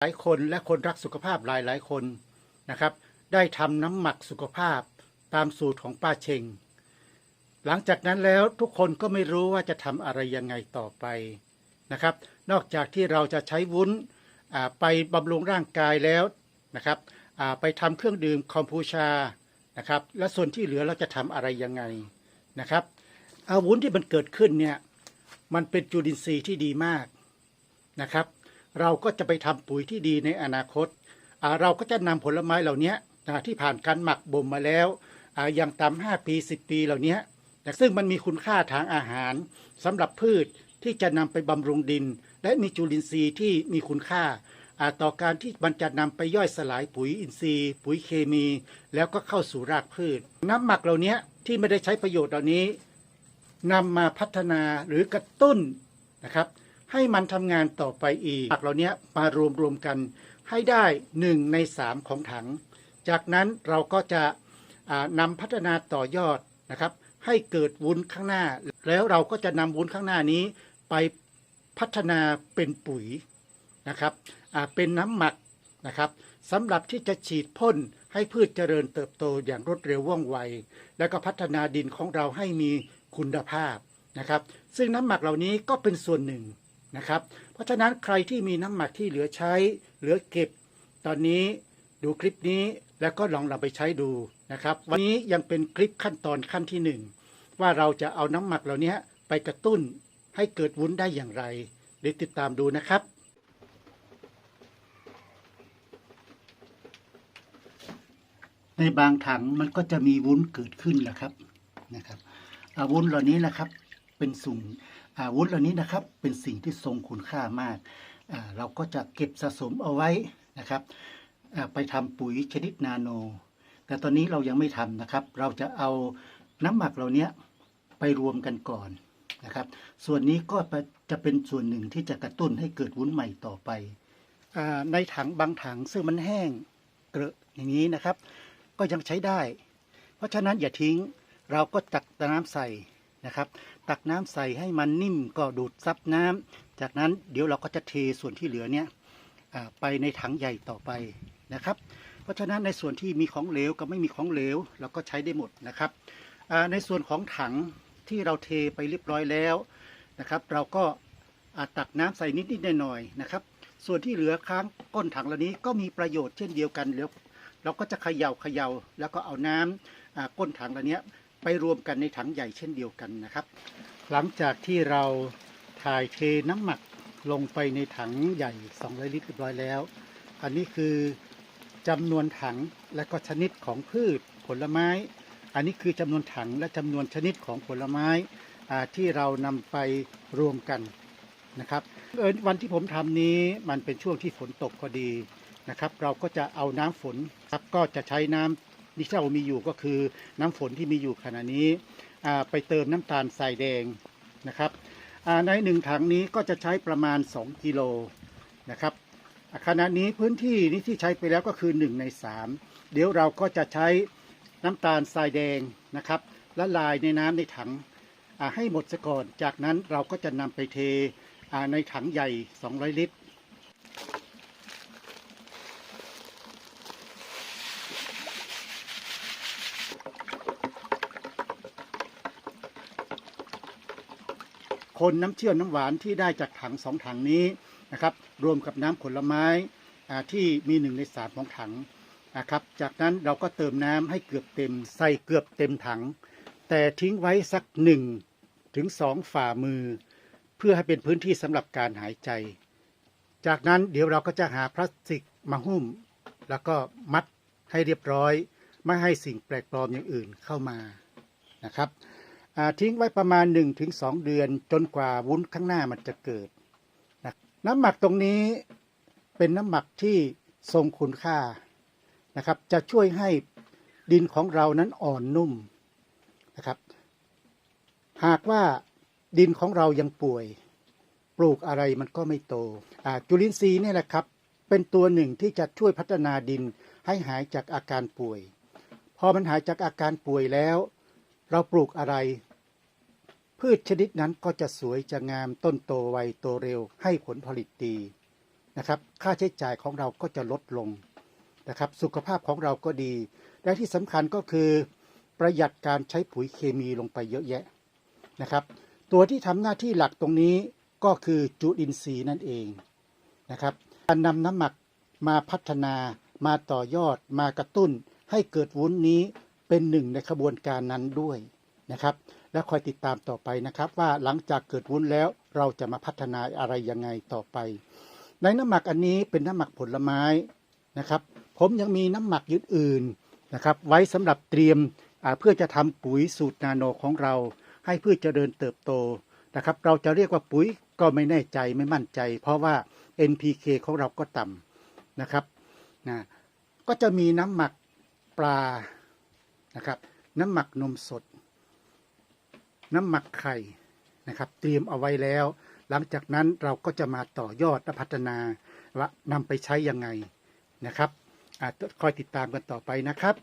หลายคนและคนรักสุขภาพหลายหลายๆคนนะครับ ได้ทำน้ำหมักสุขภาพตามสูตรของป้าเชง หลังจากนั้นแล้วทุกคนก็ไม่รู้ว่าจะทำอะไรยังไงต่อไปนะครับ นอกจากที่เราจะใช้วุ้นไปบำรุงร่างกายแล้วนะครับไปทำเครื่องดื่มคอมพูชานะครับ และส่วนที่เหลือเราจะทำอะไรยังไงนะครับอาวุ้นที่มันเกิดขึ้นเนี่ยมันเป็นจุลินทรีย์ที่ดีมากนะครับ เราก็จะไปทำปุ๋ยที่ดีในอนาคต เราก็จะนำผลไม้เหล่านี้ที่ผ่านการหมักบ่มมาแล้วอย่างต่ำห้าปี 10 ปีเหล่านี้ซึ่งมันมีคุณค่าทางอาหารสำหรับพืชที่จะนำไปบำรุงดิน และมีจุลินทรีย์ที่มีคุณค่าต่อการที่มันจะนำไปย่อยสลายปุ๋ยอินทรีย์ ปุ๋ยเคมี แล้วก็เข้าสู่รากพืช น้ำหมักเหล่านี้ที่ไม่ได้ใช้ประโยชน์เหล่านี้นำมาพัฒนาหรือกระตุ้นนะครับ ให้มันทำงานต่อไปอีกหมักเหล่านี้มารวมรวมกันให้ได้หนึ่งในสามของถัง จากนั้นเราก็จะนำพัฒนาต่อยอดนะครับ ให้เกิดวุ้นข้างหน้า แล้วเราก็จะนำวุ้นข้างหน้านี้ไปพัฒนาเป็นปุ๋ยนะครับเป็นน้ำหมักนะครับสำหรับที่จะฉีดพ่นให้พืชเจริญเติบโตอย่างรวดเร็วว่องไว แล้วก็พัฒนาดินของเราให้มีคุณภาพนะครับ ซึ่งน้ำหมักเหล่านี้ก็เป็นส่วนหนึ่ง นะครับ เพราะฉะนั้นใครที่มีน้ำหมักที่เหลือใช้ เหลือเก็บ ตอนนี้ดูคลิปนี้แล้วก็ลองนำไปใช้ดูนะครับ วันนี้ยังเป็นคลิปขั้นตอนขั้นที่หนึ่งว่าเราจะเอาน้ำหมักเหล่านี้ไปกระตุ้นให้เกิดวุ้นได้อย่างไรเดี๋ยวติดตามดูนะครับในบางถังมันก็จะมีวุ้นเกิดขึ้นนะครับนะครับอาวุ้นเหล่านี้นะครับ เป็นสุ่ง อาวุ้นเหล่านี้นะครับเป็นสิ่งที่ทรงคุณค่ามาก เราก็จะเก็บสะสมเอาไว้นะครับ ไปทำปุ๋ยชนิดนาโน แต่ตอนนี้เรายังไม่ทำนะครับ เราจะเอาน้ำหมักเหล่านี้ไปรวมกันก่อนนะครับ ส่วนนี้ก็จะเป็นส่วนหนึ่งที่จะกระตุ้นให้เกิดวุ้นใหม่ต่อไปอในถังบางถังซึ่งมันแห้งเกลอะอย่างนี้นะครับ ก็ยังใช้ได้ เพราะฉะนั้นอย่าทิ้งเราก็ตักน้ำใส่ นะครับ ตักน้ำใส่ให้มันนิ่มก็ดูดซับน้ำจากนั้นเดี๋ยวเราก็จะเทส่วนที่เหลือเนี่ยไปในถังใหญ่ต่อไปนะครับ เพราะฉะนั้นในส่วนที่มีของเหลวกับไม่มีของเหลวเราก็ใช้ได้หมดนะครับในส่วนของถังที่เราเทไปเรียบร้อยแล้วนะครับ เราก็ตักน้ำใส่นิดๆหน่อยๆนะครับ ส่วนที่เหลือค้างก้นถังเหล่านี้ก็มีประโยชน์เช่นเดียวกันแล้วเราก็จะเขย่าเขย่าแล้วก็เอาน้ำอ่าก้นถังเหล่านี้ ไปรวมกันในถังใหญ่เช่นเดียวกันนะครับ หลังจากที่เราถ่ายเทน้ำหมักลงไปในถังใหญ่ 200 ลิตรเรียบร้อยแล้ว อันนี้คือจำนวนถังและก็ชนิดของพืชผลไม้ อันนี้คือจำนวนถังและจำนวนชนิดของผลไม้อ่าที่เรานำไปรวมกันนะครับเออวันที่ผมทำนี้มันเป็นช่วงที่ฝนตกพอดีนะครับ เราก็จะเอาน้ำฝนครับก็จะใช้น้ำ ที่เรามีอยู่ก็คือน้ำฝนที่มีอยู่ขณะนี้ไปเติมน้ำตาลทรายแดงนะครับในหนึ่งถังนี้ก็จะใช้ประมาณ 2 กิโลนะครับอ่าขณะนี้พื้นที่นี้ที่ใช้ไปแล้วก็คือ 1 ใน 3 เดี๋ยวเราก็จะใช้น้ำตาลทรายแดงนะครับละลายในน้ำในถังให้หมดซะก่อน จากนั้นเราก็จะนำไปเทในถังใหญ่ 200 ลิตร คนน้ำเชื่อมน้ำหวานที่ได้จากถังสองถังนี้นะครับ รวมกับน้ำผลไม้ที่มีหนึ่งในสามของถังนะครับ จากนั้นเราก็เติมน้ำให้เกือบเต็มใส่เกือบเต็มถัง แต่ทิ้งไว้สักหนึ่งถึงสองฝ่ามือ เพื่อให้เป็นพื้นที่สำหรับการหายใจ จากนั้นเดี๋ยวเราก็จะหาพลาสติกมาหุ้ม แล้วก็มัดให้เรียบร้อย ไม่ให้สิ่งแปลกปลอมอย่างอื่นเข้ามานะครับ ทิ้งไว้ประมาณ 1-2 เดือนจนกว่าวุ้นข้างหน้ามันจะเกิดนะน้ำหมักตรงนี้เป็นน้ำหมักที่ทรงคุณค่านะครับ จะช่วยให้ดินของเรานั้นอ่อนนุ่มนะครับ หากว่าดินของเรายังป่วย ปลูกอะไรมันก็ไม่โตจุลินทรีย์นี่แหละครับ เป็นตัวหนึ่งที่จะช่วยพัฒนาดินให้หายจากอาการป่วย พอมันหายจากอาการป่วยแล้ว เราปลูกอะไร พืชชนิดนั้นก็จะสวยจะงามต้นโตไวโตเร็วให้ผลผลิตดีนะครับ ค่าใช้จ่ายของเราก็จะลดลงนะครับ สุขภาพของเราก็ดี และที่สำคัญก็คือ ประหยัดการใช้ปุ๋ยเคมีลงไปเยอะแยะนะครับ ตัวที่ทำหน้าที่หลักตรงนี้ก็คือจุลินทรีย์นั่นเองนะครับ การนำน้ำหมักมาพัฒนามาต่อยอดมากระตุ้น ให้เกิดวุ้นนี้เป็นหนึ่งในขบวนการนั้นด้วยนะครับ และคอยติดตามต่อไปนะครับ ว่าหลังจากเกิดวุ้นแล้วเราจะมาพัฒนาอะไรยังไงต่อไป ในน้ำหมักอันนี้เป็นน้ำหมักผลไม้นะครับ ผมยังมีน้ำหมักยึดอื่นนะครับ ไว้สำหรับเตรียมเพื่อจะทำปุ๋ยสูตรนาโนของเรา ให้พืชเจริญเติบโตนะครับ เราจะเรียกว่าปุ๋ยก็ไม่แน่ใจไม่มั่นใจ เพราะว่า NPK ของเราก็ต่ำนะครับนะก็จะมีน้ำหมักปลานะครับ น้ำหมักนมสด น้ำหมักไข่นะครับ เตรียมเอาไว้แล้ว หลังจากนั้นเราก็จะมาต่อยอดและพัฒนาและนำไปใช้ยังไงนะครับอาจจะคอยติดตามกันต่อไปนะครับ